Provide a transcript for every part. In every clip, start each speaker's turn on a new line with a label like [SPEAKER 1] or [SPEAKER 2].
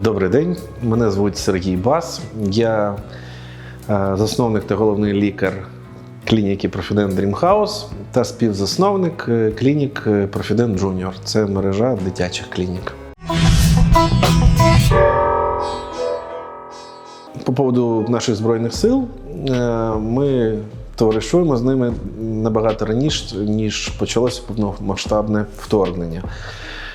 [SPEAKER 1] Добрий день, мене звуть Сергій Бас. Я е, засновник та головний лікар клініки Profident Dream та співзасновник е, клінік е, Profident Junior. Це мережа дитячих клінік. По поводу наших збройних сил е, ми товаришуємо з ними набагато раніше, ніж почалося повномасштабне вторгнення.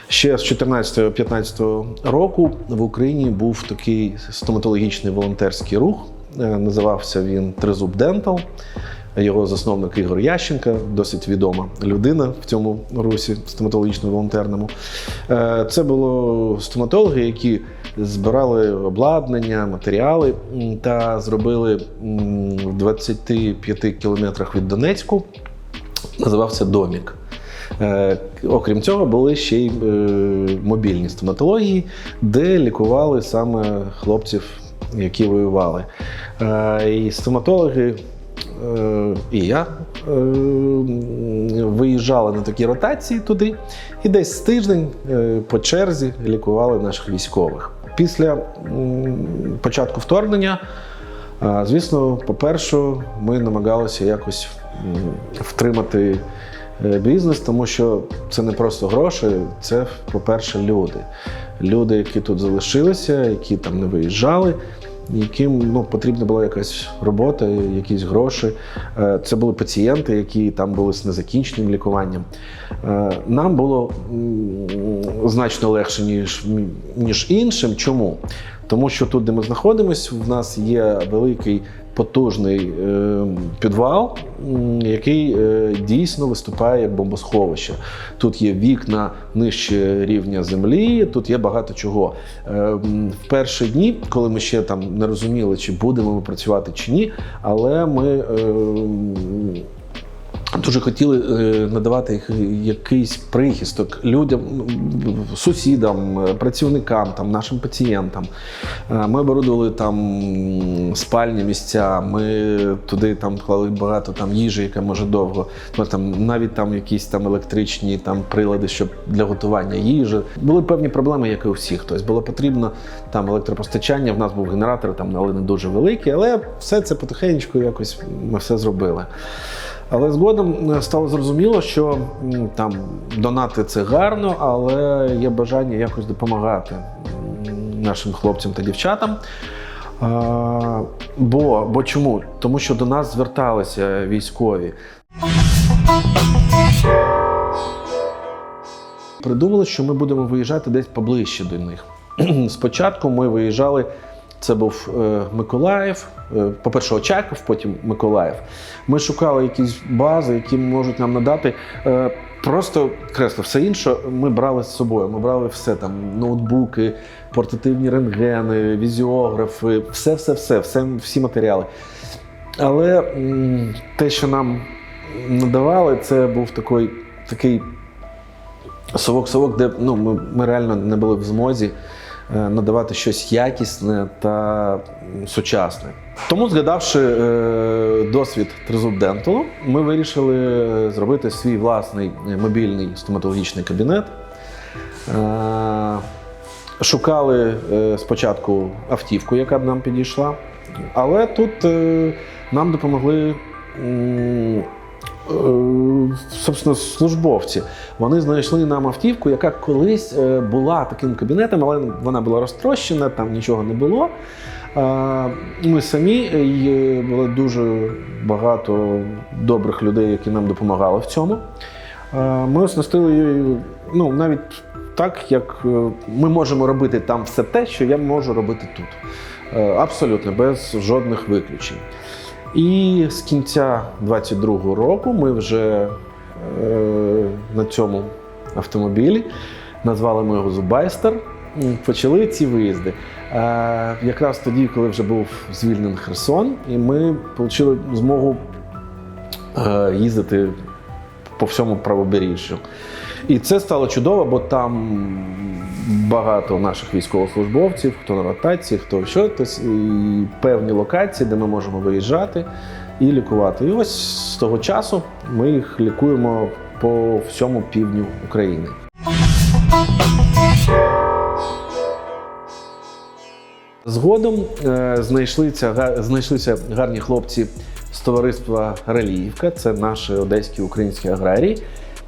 [SPEAKER 1] Ще з 14-15 року в Україні був такий стоматологічний волонтерський рух. Е, Називався він Тризуб Дентал. Його засновник Ігор Ященка, досить відома людина в цьому русі стоматологічно-волонтерному. Е, Це були стоматологи, які збирали обладнання, матеріали та зробили в 25 кілометрах від Донецьку. Називався Домік. Е, Окрім цього, були ще й е, мобільні стоматології, де лікували саме хлопців, які воювали. Е, І стоматологи, і я виїжджали на такі ротації туди, і десь з тиждень по черзі лікували наших військових. Після початку вторгнення, звісно, по-перше, ми намагалися якось втримати бізнес, тому що це не просто гроші, це, по-перше, люди. Люди, які тут залишилися, які там не виїжджали, яким ну, потрібна була якась робота, якісь гроші. Е, Це були пацієнти, які там були з незакінченим лікуванням. Е, Нам було значно легше, ніж, ніж іншим. Чому? Тому що тут, де ми знаходимося, в нас є великий потужний е, підвал, який е, дійсно виступає як бомбосховище. Тут є вікна нижче рівня землі, тут є багато чого. Е, в перші дні, коли ми ще там не розуміли, чи будемо ми працювати чи ні, але ми. Дуже хотіли е, надавати їх якийсь прихисток людям, сусідам, працівникам, там, нашим пацієнтам. Е, Ми оборудували там спальні місця, ми туди там клали багато там їжі, яка може довго. Там, навіть там якісь там електричні там, прилади, щоб для готування їжі. Були певні проблеми, як і у всіх. Тобто було потрібно там електропостачання. В нас був генератор, там, але не дуже великий, але все це потихеньку якось ми все зробили. Але згодом е, стало зрозуміло, що там донати це гарно, але є бажання якось допомагати нашим хлопцям та дівчатам. А, бо, бо чому? Тому що до нас зверталися військові. Придумали, що ми будемо виїжджати десь поближче до них. Спочатку ми виїжджали. Це був е, Миколаїв, е, по-перше, Очаков, потім Миколаїв. Ми шукали якісь бази, які можуть нам надати. Е, просто кресло, все інше ми брали з собою. Ми брали все там: ноутбуки, портативні рентгени, візіографи, все, все, все, все всі матеріали. Але те, що нам надавали, це був такий, такий совок-совок, де ну, ми, ми реально не були в змозі надавати щось якісне та сучасне. Тому, згадавши е, досвід Тризуб Денталу, ми вирішили зробити свій власний е, мобільний стоматологічний кабінет. Е, Шукали е, спочатку автівку, яка б нам підійшла, але тут е, нам допомогли е, собственно, службовці. Вони знайшли нам автівку, яка колись е, була таким кабінетом, але вона була розтрощена, там нічого не було. Е, Ми самі і було дуже багато добрих людей, які нам допомагали в цьому. Е, Ми оснастили її ну, навіть так, як е, ми можемо робити там все те, що я можу робити тут. Е, Абсолютно, без жодних виключень. І з кінця 22-го року ми вже е, на цьому автомобілі назвали ми його Зубайстер. Почали ці виїзди. Е, якраз тоді, коли вже був звільнений Херсон, і ми отримали змогу е, їздити по всьому правобережжю. І це стало чудово, бо там багато наших військовослужбовців, хто на ротації, хто що, тобто і певні локації, де ми можемо виїжджати і лікувати. І ось з того часу ми їх лікуємо по всьому півдню України. Згодом е, знайшлися, знайшлися гарні хлопці з товариства Раліївка, це наші одеські українські аграрії,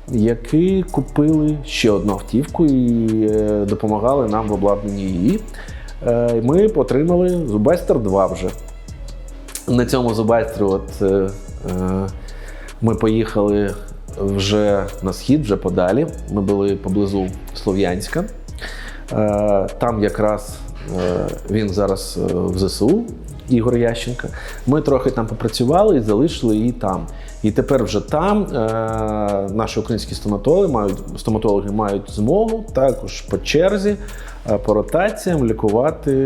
[SPEAKER 1] які купили ще одну автівку і е, допомагали нам в обладнанні її. Е, Ми отримали Зубайстер 2 вже. На цьому Зубайстрі от, е, ми поїхали вже на схід, вже подалі. Ми були поблизу Слов'янська. Там якраз він зараз в ЗСУ, Ігор Ященко. Ми трохи там попрацювали і залишили її там. І тепер вже там е, наші українські стоматологи мають, стоматологи мають змогу також по черзі, е, по ротаціям лікувати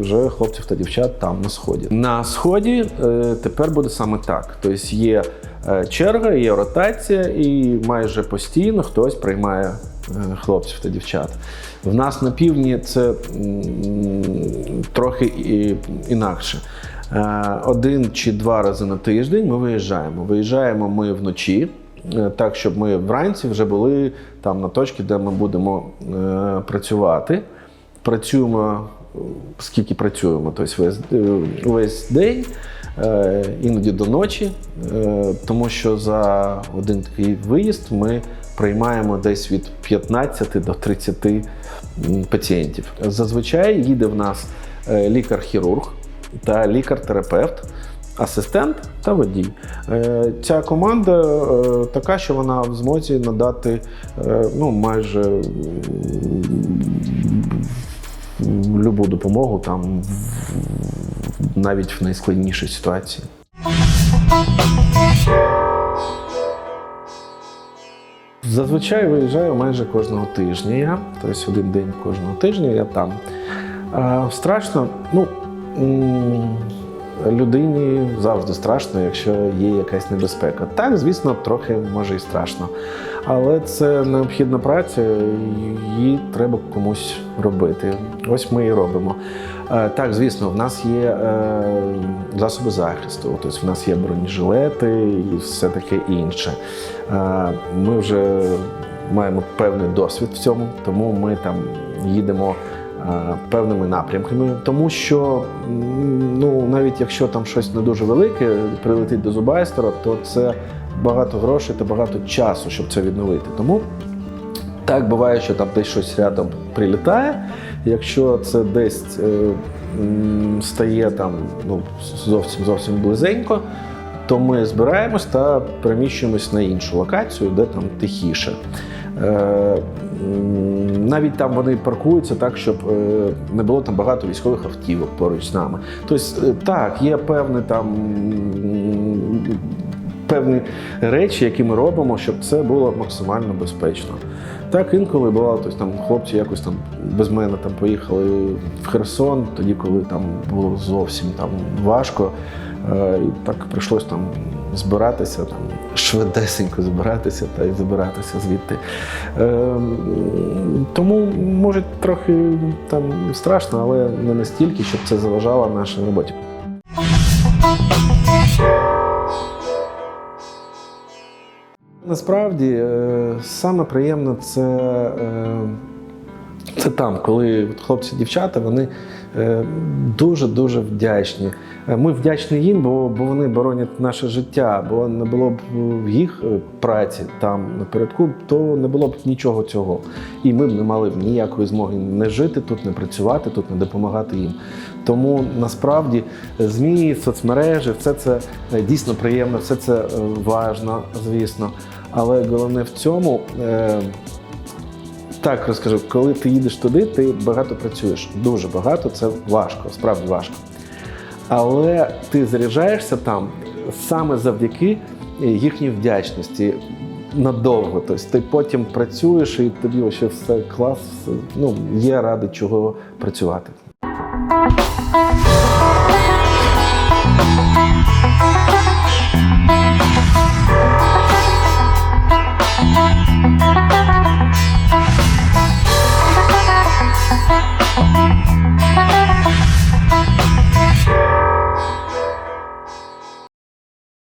[SPEAKER 1] вже хлопців та дівчат там на сході. На сході е, тепер буде саме так. Тобто є е, черга, є ротація, і майже постійно хтось приймає хлопців та дівчат. В нас на півдні це трохи інакше. Е, Один чи два рази на тиждень ми виїжджаємо. Виїжджаємо ми вночі, е, так щоб ми вранці вже були там на точці, де ми будемо е, працювати. Працюємо е, скільки працюємо, тобто весь, е, весь день, е, іноді до ночі, е, тому що за один такий виїзд ми приймаємо десь від 15 до 30 м, пацієнтів. Зазвичай їде в нас е, лікар-хірург та лікар-терапевт. Асистент та водій. Е, Ця команда е, така, що вона в змозі надати ну, майже любу допомогу там навіть в найскладнішій ситуації. Зазвичай виїжджаю майже кожного тижня. Я, тобто один день кожного тижня я там. Страшно, ну людині завжди страшно, якщо є якась небезпека. Так, звісно, трохи може і страшно. Але це необхідна праця, її треба комусь робити. Ось ми і робимо. Е, Так, звісно, в нас є е, засоби захисту, тобто в нас є бронежилети і все таке інше. Е, Ми вже маємо певний досвід в цьому, тому ми там їдемо певними напрямками. Тому що ну, навіть якщо там щось не дуже велике прилетить до зубайстера, то це багато грошей та багато часу, щоб це відновити. Тому так буває, що там десь щось рядом прилітає. Якщо це десь е, стає там ну, зовсім зовсім близенько, то ми збираємось та переміщуємось на іншу локацію, де там тихіше. Навіть там вони паркуються так, щоб е, не було там багато військових автівок поруч з нами. Тобто, е, так, є певне там. Певні речі, які ми робимо, щоб це було максимально безпечно. Так, інколи бувало, тобто, там хлопці якось там без мене там поїхали в Херсон, тоді, коли там було зовсім там важко. Е, І так прийшлось там збиратися, там швидесенько збиратися та й забиратися звідти. Е, Тому може трохи там страшно, але не настільки, щоб це заважало нашій роботі. Насправді е, саме приємне це, е, це там, коли хлопці дівчата вони е, дуже-дуже вдячні. Е, Ми вдячні їм, бо, бо вони боронять наше життя, бо не було б в їх е, праці там напередку, то не було б нічого цього. І ми б не мали б ніякої змоги не жити тут, не працювати тут, не допомагати їм. Тому насправді е, ЗМІ, соцмережі, все це е, дійсно приємно, все це е, важно, звісно. Але головне в цьому. е, Так розкажу, коли ти їдеш туди, ти багато працюєш. Дуже багато, це важко, справді важко. Але ти заряджаєшся там саме завдяки їхній вдячності надовго. Тобто ти потім працюєш і тобі ще все клас, ну, є ради чого працювати.